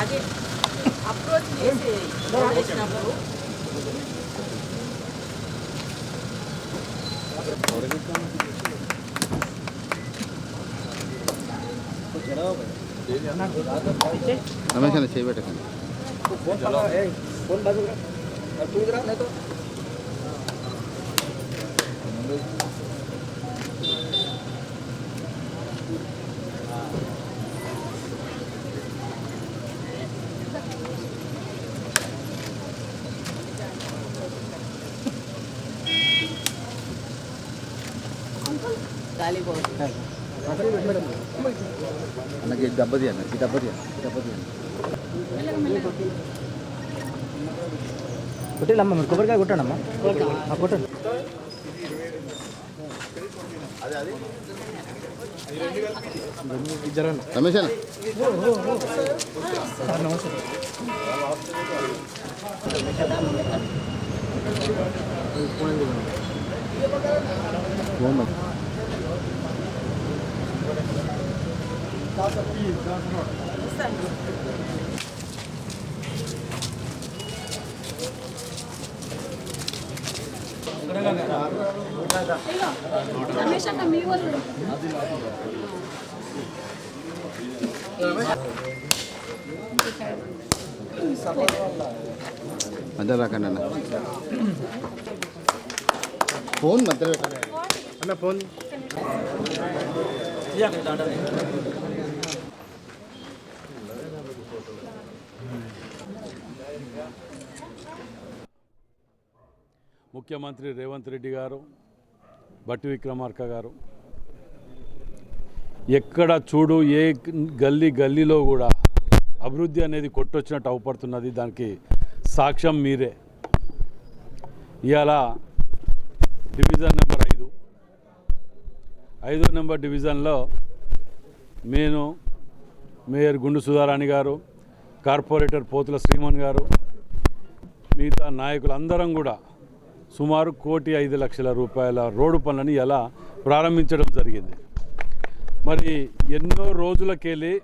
అదే అప్రోచ్ చేసి వచ్చినప్పుడు రమేష్ అన్న చేయబెట్టకండి ఫోన్ బాజు టూ గ్రామ్ లేదు దెబ్బది అన్న ఈ దెబ్బది అన్న కొట్టేలమ్మా మీరు కొబ్బరికాయ కొట్టండమ్మా ఆ, కొట్టండి రమేష్ అన్న సార్ నమస్తే మధ్య రాకండి అన్న. ఫోన్ మధ్యలో పెట్టండి. అన్న ఫోన్. ముఖ్యమంత్రి రేవంత్ రెడ్డి గారు బట్టి విక్రమార్క గారు ఎక్కడ చూడు ఏ గల్లీ గల్లీలో కూడా అభివృద్ధి అనేది కొట్టొచ్చినట్టు అవపడుతున్నది దానికి సాక్ష్యం మీరే. ఇవాళ డివిజన్ నెంబర్ ఐదు ఐదో నెంబర్ డివిజన్లో నేను మేయర్ గుండు సుధారాణి గారు కార్పొరేటర్ పోతుల శ్రీమన్ గారు మిగతా నాయకులు అందరం కూడా సుమారు కోటి ఐదు లక్షల రూపాయల రోడ్డు పనులని ఎలా ప్రారంభించడం జరిగింది. మరి ఎన్నో రోజులకెళ్ళి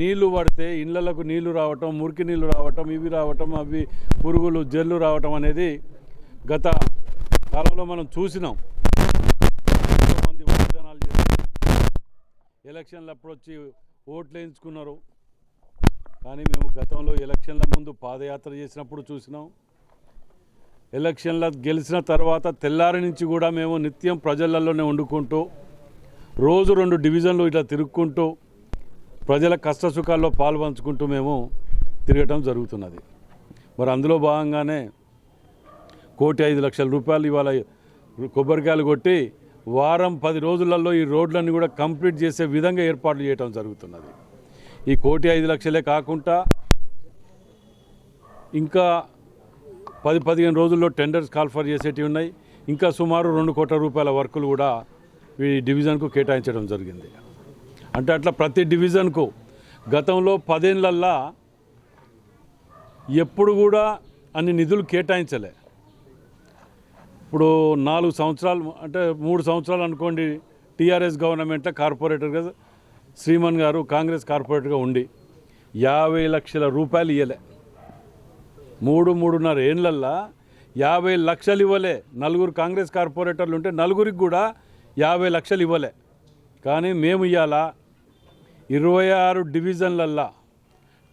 నీళ్ళు పడితే ఇళ్ళలకు నీళ్ళు రావటం మురికి నీళ్ళు రావటం ఇవి రావటం అవి పురుగులు జల్లు రావటం అనేది గత కాలంలో మనం చూసినాం. మంది వాగ్దానాలు చేశారు. ఎలక్షన్లు అప్పుడు వచ్చి ఓట్లు వేయించుకున్నారు. కానీ మేము గతంలో ఎలక్షన్ల ముందు పాదయాత్ర చేసినప్పుడు చూసినాం. ఎలక్షన్లో గెలిచిన తర్వాత తెల్లారి నుంచి కూడా మేము నిత్యం ప్రజలలోనే వండుకుంటూ రోజు రెండు డివిజన్లు ఇట్లా తిరుక్కుంటూ ప్రజల కష్టసుఖాల్లో పాల్పంచుకుంటూ మేము తిరగటం జరుగుతున్నది. మరి అందులో భాగంగానే కోటి ఐదు లక్షల రూపాయలు ఇవాళ కొబ్బరికాయలు కొట్టి వారం పది రోజులలో ఈ రోడ్లన్నీ కూడా కంప్లీట్ చేసే విధంగా ఏర్పాట్లు చేయటం జరుగుతున్నది. ఈ కోటి ఐదు లక్షలే కాకుండా ఇంకా పది పదిహేను రోజుల్లో టెండర్స్ కాల్ఫర్ చేసేటివి ఉన్నాయి. ఇంకా సుమారు రెండు కోట్ల రూపాయల వర్కులు కూడా ఈ డివిజన్కు కేటాయించడం జరిగింది. అంటే అట్లా ప్రతి డివిజన్కు గతంలో పదేళ్ళల్లా ఎప్పుడు కూడా అన్ని నిధులు కేటాయించలే. ఇప్పుడు నాలుగు సంవత్సరాలు అంటే మూడు సంవత్సరాలు అనుకోండి టీఆర్ఎస్ గవర్నమెంట్లో కార్పొరేటర్గా శ్రీమన్ గారు కాంగ్రెస్ కార్పొరేటర్గా ఉండి యాభై లక్షల రూపాయలు ఇవ్వలే మూడు మూడున్నర ఏళ్ళల్లో యాభై లక్షలు ఇవ్వలే నలుగురు కాంగ్రెస్ కార్పొరేటర్లు ఉంటే నలుగురికి కూడా యాభై లక్షలు ఇవ్వలే కానీ మేము ఇవాళ ఇరవై ఆరు డివిజన్లల్లా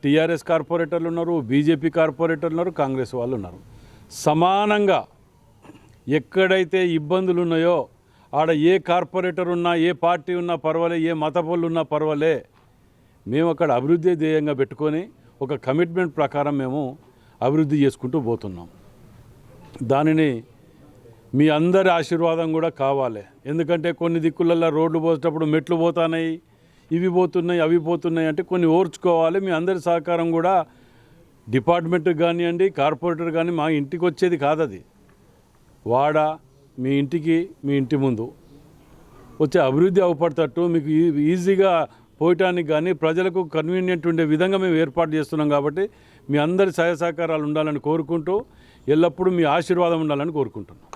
టీఆర్ఎస్ కార్పొరేటర్లు ఉన్నారు బీజేపీ కార్పొరేటర్లు ఉన్నారు కాంగ్రెస్ వాళ్ళు ఉన్నారు సమానంగా ఎక్కడైతే ఇబ్బందులు ఉన్నాయో ఆడ ఏ కార్పొరేటర్ ఉన్నా ఏ పార్టీ ఉన్నా పర్వాలే ఏ మతపోళ్ళు ఉన్నా పర్వాలే మేము అక్కడ అభివృద్ధి ధ్యేయంగా పెట్టుకొని ఒక కమిట్మెంట్ ప్రకారం మేము అభివృద్ధి చేసుకుంటూ పోతున్నాం. దానిని మీ అందరి ఆశీర్వాదం కూడా కావాలి. ఎందుకంటే కొన్ని దిక్కులలో రోడ్లు పోసేటప్పుడు మెట్లు పోతున్నాయి ఇవి పోతున్నాయి అవి పోతున్నాయి అంటే కొన్ని ఓర్చుకోవాలి. మీ అందరి సహకారం కూడా డిపార్ట్మెంట్ కానివ్వండి కార్పొరేటర్ కానీ మా ఇంటికి వచ్చేది కాదు అది వాడ మీ ఇంటికి మీ ఇంటి ముందు. వచ్చే అభివృద్ధి అవపడతట్టు మీకు ఈ- ఈజీగా పోయటానికి కానీ ప్రజలకు కన్వీనియంట్ ఉండే విధంగా మేము ఏర్పాటు చేస్తున్నాం కాబట్టి మీ అందరి సహాయ సహకారాలు ఉండాలని కోరుకుంటూ ఎల్లప్పుడూ మీ ఆశీర్వాదం ఉండాలని కోరుకుంటున్నాం.